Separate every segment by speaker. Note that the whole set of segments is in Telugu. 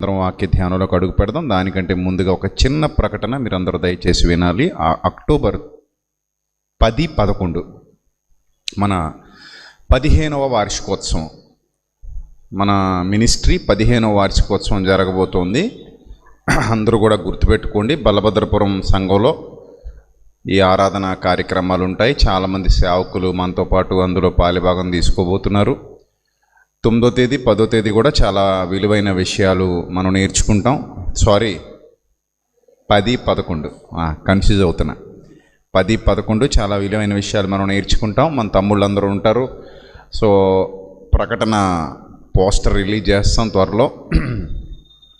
Speaker 1: అందరం వాక్య ధ్యానంలోకి అడుగు పెడదాం. దానికంటే ముందుగా ఒక చిన్న ప్రకటన మీరందరూ దయచేసి వినాలి. ఆ అక్టోబర్ పది పదకొండు మన పదిహేనవ వార్షికోత్సవం మన మినిస్ట్రీ పదిహేనవ వార్షికోత్సవం జరగబోతోంది. అందరూ కూడా గుర్తుపెట్టుకోండి బలభద్రపురం సంఘంలో ఈ ఆరాధన కార్యక్రమాలు ఉంటాయి చాలామంది సేవకులు మనతో పాటు అందులో పాలిభాగం తీసుకోబోతున్నారు. తొమ్మిదో తేదీ పదో తేదీ కూడా చాలా విలువైన విషయాలు మనం నేర్చుకుంటాం. సారీ పది పదకొండు. కన్ఫ్యూజ్ అవుతున్నా. పది పదకొండు చాలా విలువైన విషయాలు మనం నేర్చుకుంటాం. మన తమ్ముళ్ళందరూ ఉంటారు. సో ప్రకటన పోస్టర్ రిలీజ్ చేస్తాం త్వరలో.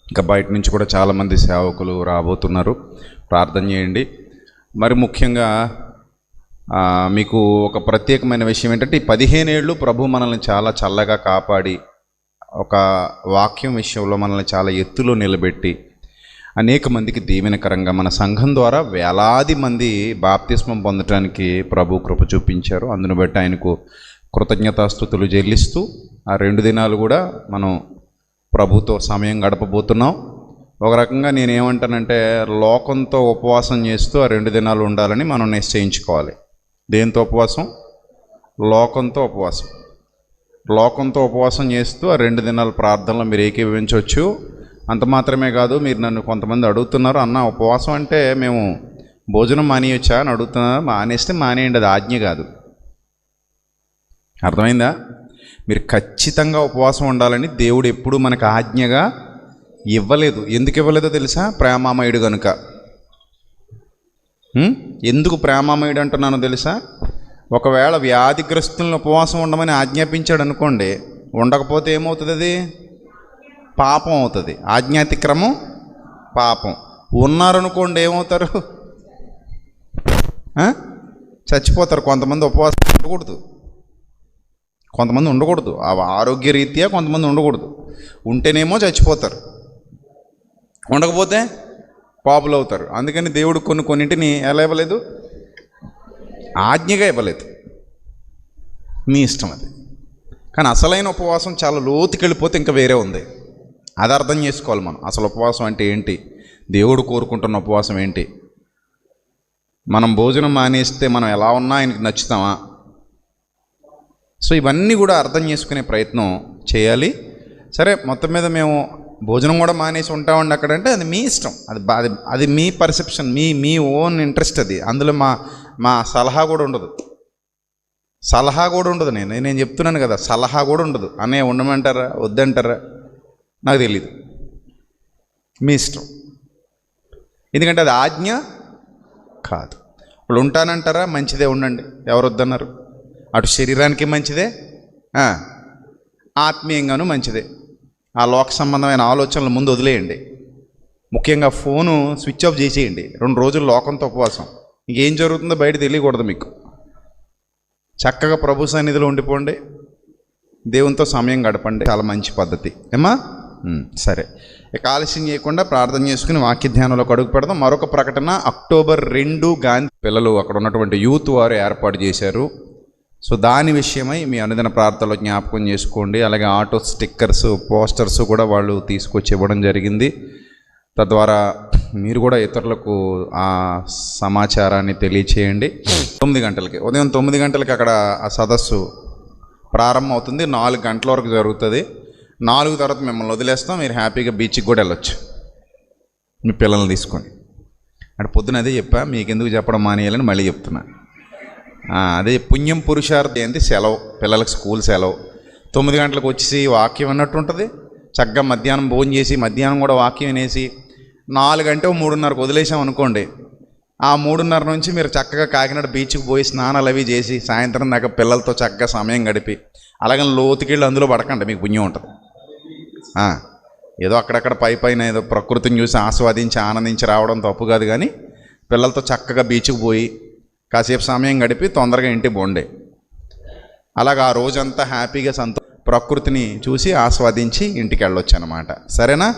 Speaker 1: ఇంకా బయట నుంచి కూడా చాలామంది సేవకులు రాబోతున్నారు. ప్రార్థన చేయండి. మరి ముఖ్యంగా మీకు ఒక ప్రత్యేకమైన విషయం ఏంటంటే ఈ పదిహేను ఏళ్ళు ప్రభు మనల్ని చాలా చల్లగా కాపాడి ఒక వాక్యం విషయంలో మనల్ని చాలా ఎత్తులో నిలబెట్టి అనేక మందికి దీవెనకరంగా మన సంఘం ద్వారా వేలాది మంది బాప్తిస్మం పొందటానికి ప్రభు కృప చూపించారు. అందును బట్టి ఆయనకు కృతజ్ఞతాస్థుతులు చెల్లిస్తూ ఆ రెండు దినాలు కూడా మనం ప్రభుతో సమయం గడపబోతున్నాం. ఒక రకంగా నేను ఏమంటానంటే లోకంతో ఉపవాసం చేస్తూ ఆ రెండు దినాలు ఉండాలని మనం నిశ్చయించుకోవాలి. దేంతో ఉపవాసం? లోకంతో ఉపవాసం. లోకంతో ఉపవాసం చేస్తూ ఆ రెండు దినాల ప్రార్థనలో మీరు ఏకీభవించవచ్చు. అంత మాత్రమే కాదు మీరు నన్ను కొంతమంది అడుగుతున్నారు అన్న ఉపవాసం అంటే మేము భోజనం మానేయొచ్చా? అని అడుగుతున్నారు. మానేస్తే మానేయండి అది ఆజ్ఞ కాదు. అర్థమైందా? మీరు ఖచ్చితంగా ఉపవాసం ఉండాలని దేవుడు ఎప్పుడు మనకు ఆజ్ఞగా ఇవ్వలేదు. ఎందుకు ఇవ్వలేదో తెలుసా? ప్రేమామయుడు కనుక ఎందుకు ప్రేమమయుడు అంటున్నానో తెలుసా? ఒకవేళ వ్యాధిగ్రస్తులను ఉపవాసం ఉండమని ఆజ్ఞాపించాడు అనుకోండి ఉండకపోతే ఏమవుతుంది? అది పాపం అవుతుంది. ఆజ్ఞాతిక్రమం పాపం. ఉన్నారనుకోండి ఏమవుతారు? చచ్చిపోతారు. కొంతమంది ఉపవాసం ఉండకూడదు. కొంతమంది ఉండకూడదు. ఆ ఆరోగ్య రీత్యా కొంతమంది ఉండకూడదు. ఉంటేనేమో చచ్చిపోతారు. ఉండకపోతే పాపులు అవుతారు అందుకని దేవుడు కొన్ని కొన్నింటిని ఎలా ఇవ్వలేదు? ఆజ్ఞగా ఇవ్వలేదు. మీ ఇష్టం అది. కానీ అసలైన ఉపవాసం చాలా లోతుకి వెళ్ళిపోతే ఇంకా వేరే ఉంది. అది అర్థం చేసుకోవాలి మనం. అసలు ఉపవాసం అంటే ఏంటి? దేవుడు కోరుకుంటున్న ఉపవాసం ఏంటి? మనం భోజనం మానేస్తే మనం ఎలా ఉన్నా ఆయనకి నచ్చుతామా? సో ఇవన్నీ కూడా అర్థం చేసుకునే ప్రయత్నం చేయాలి. సరే మొత్తం మీద మేము భోజనం కూడా మానేసి ఉంటామండి అక్కడంటే అది మీ ఇష్టం. అది అది అది మీ పర్సెప్షన్ మీ మీ ఓన్ ఇంట్రెస్ట్ అది. అందులో మా మా సలహా కూడా ఉండదు. సలహా కూడా ఉండదు నేను నేను చెప్తున్నాను కదా సలహా కూడా ఉండదు. అనే ఉండమంటారా వద్దంటారా? నాకు తెలియదు మీ ఇష్టం. ఎందుకంటే అది ఆజ్ఞ కాదు. ఇప్పుడు ఉంటానంటారా మంచిదే ఉండండి. ఎవరు వద్దన్నారు? అటు శరీరానికి మంచిదే ఆత్మీయంగాను మంచిదే. ఆ లోక సంబంధమైన ఆలోచనలు ముందు వదిలేయండి. ముఖ్యంగా ఫోను స్విచ్ ఆఫ్ చేసేయండి. రెండు రోజులు లోకంతో ఉపవాసం. ఇంకేం జరుగుతుందో బయట తెలియకూడదు మీకు. చక్కగా ప్రభు సన్నిధిలో ఉండిపోండి. దేవునితో సమయం గడపండి. చాలా మంచి పద్ధతి. ఏమా సరే. ఇక ఆలస్యం చేయకుండా ప్రార్థన చేసుకుని వాక్య ధ్యానంలోకి అడుగు పెడదాం. మరొక ప్రకటన అక్టోబర్ రెండు గాంధీ. పిల్లలు అక్కడ ఉన్నటువంటి యూత్ వారు ఏర్పాటు చేశారు. సో దాని విషయమై మీ అనుదిన ప్రార్థనలో జ్ఞాపకం చేసుకోండి. అలాగే ఆటో స్టిక్కర్స్ పోస్టర్స్ కూడా వాళ్ళు తీసుకొచ్చి ఇవ్వడం జరిగింది. తద్వారా మీరు కూడా ఇతరులకు ఆ సమాచారాన్ని తెలియచేయండి. తొమ్మిది గంటలకి ఉదయం తొమ్మిది గంటలకి అక్కడ ఆ సదస్సు ప్రారంభం అవుతుంది నాలుగు గంటల వరకు జరుగుతుంది. నాలుగు తర్వాత మిమ్మల్ని వదిలేస్తాం. మీరు హ్యాపీగా బీచ్కి కూడా వెళ్ళొచ్చు. మీ పిల్లల్ని తీసుకొని. అంటే పొద్దున అదే చెప్పా మీకు ఎందుకు చెప్పడం మానేయాలని మళ్ళీ చెప్తున్నాను అదే పుణ్యం పురుషార్థి ఏంటి సెలవు. పిల్లలకు స్కూల్ సెలవు. తొమ్మిది గంటలకు వచ్చేసి వాక్యం అన్నట్టు ఉంటుంది. చక్కగా మధ్యాహ్నం భోజనం చేసి మధ్యాహ్నం కూడా వాక్యం వినేసి నాలుగు గంట మూడున్నరకు వదిలేసాం అనుకోండి. ఆ మూడున్నర నుంచి మీరు చక్కగా కాకినాడ బీచ్కి పోయి స్నానాలు అవి చేసి సాయంత్రం దాకా పిల్లలతో చక్కగా సమయం గడిపి అలాగని లోతుకెళ్ళి అందులో పడకండి మీకు పుణ్యం ఉంటుంది. ఏదో అక్కడక్కడ పై పైన ఏదో ప్రకృతిని చూసి ఆస్వాదించి ఆనందించి రావడం తప్పు కాదు కానీ పిల్లలతో చక్కగా బీచ్కి పోయి కాసేపు సమయం గడిపి తొందరగా ఇంటి పోండే. అలాగా ఆ రోజంతా హ్యాపీగా సంతో ప్రకృతిని చూసి ఆస్వాదించి ఇంటికి వెళ్ళొచ్చు అనమాట సరేనా?